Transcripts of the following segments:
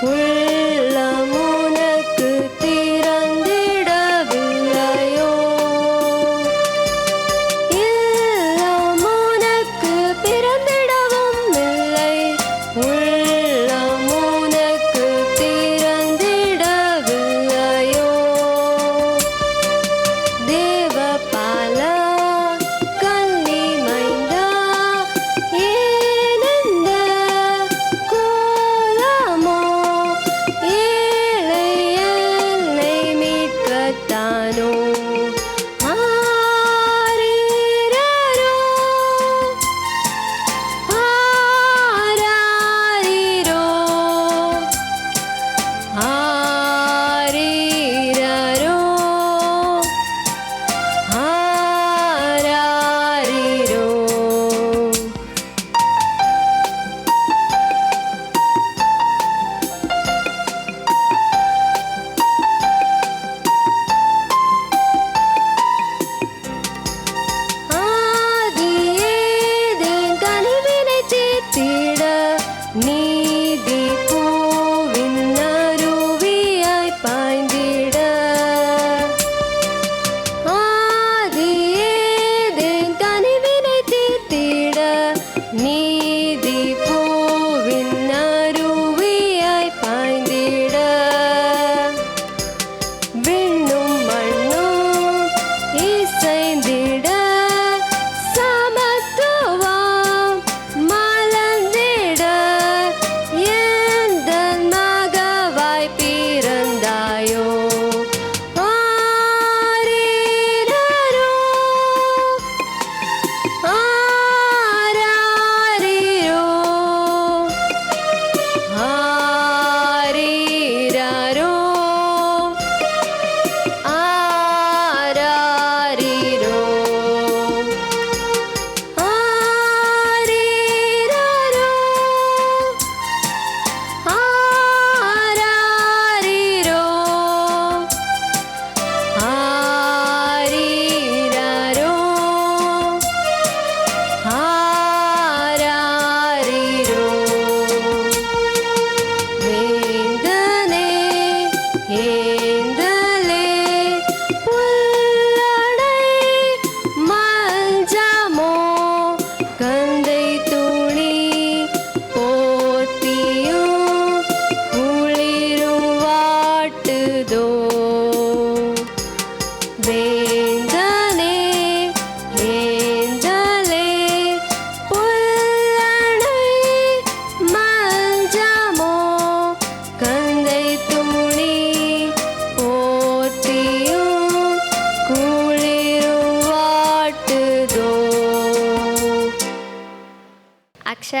Where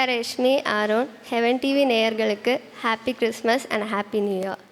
Reshmi Aaron heaven TV நேயர்களுக்கு happy Christmas and happy new year